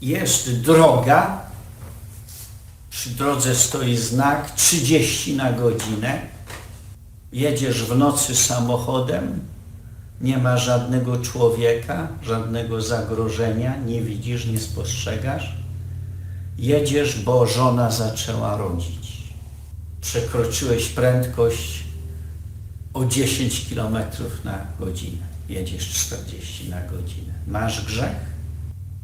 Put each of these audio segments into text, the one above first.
Jest droga, przy drodze stoi znak 30 na godzinę. Jedziesz w nocy samochodem, nie ma żadnego człowieka, żadnego zagrożenia, nie widzisz, nie spostrzegasz. Jedziesz, bo żona zaczęła rodzić. Przekroczyłeś prędkość o 10 km na godzinę. Jedziesz 40 na godzinę. Masz grzech?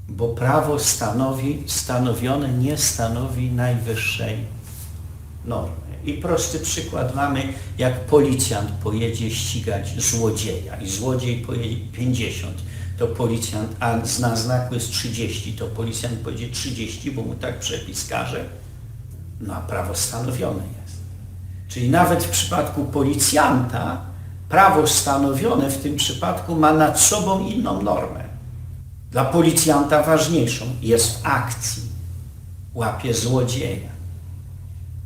Bo prawo stanowi, stanowione nie stanowi najwyższej normy. I prosty przykład mamy, jak policjant pojedzie ścigać złodzieja i złodziej pojedzie 50, to policjant, a na znaku jest 30, to policjant pojedzie 30, bo mu tak przepis każe. No a prawo stanowione jest. Czyli nawet w przypadku policjanta prawo stanowione w tym przypadku ma nad sobą inną normę. Dla policjanta ważniejszą jest w akcji. Łapie złodzieja.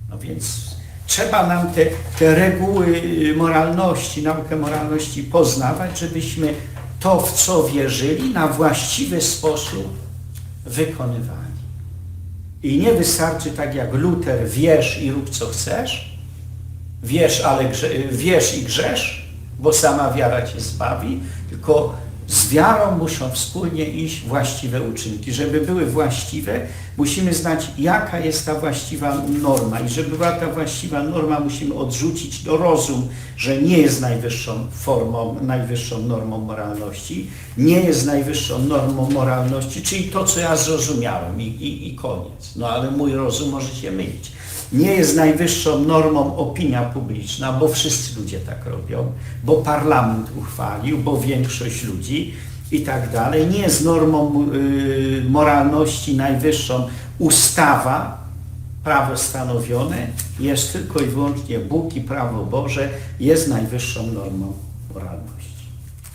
No więc trzeba nam te, te reguły moralności, naukę moralności poznawać, żebyśmy to, w co wierzyli, na właściwy sposób wykonywali. I nie wystarczy tak jak Luter, wierz i rób co chcesz, wierz, ale grze, wierz i grzesz, bo sama wiara cię zbawi, tylko z wiarą muszą wspólnie iść właściwe uczynki. Żeby były właściwe, musimy znać, jaka jest ta właściwa norma. I żeby była ta właściwa norma, musimy odrzucić do rozum, że nie jest najwyższą formą, najwyższą normą moralności, nie jest najwyższą normą moralności, czyli to, co ja zrozumiałem i, i, i koniec. No ale mój rozum może się mylić. Nie jest najwyższą normą opinia publiczna, bo wszyscy ludzie tak robią, bo parlament uchwalił, bo większość ludzi i tak dalej. Nie jest normą y, moralności najwyższą ustawa, prawo stanowione, jest tylko i wyłącznie Bóg i prawo Boże jest najwyższą normą moralności.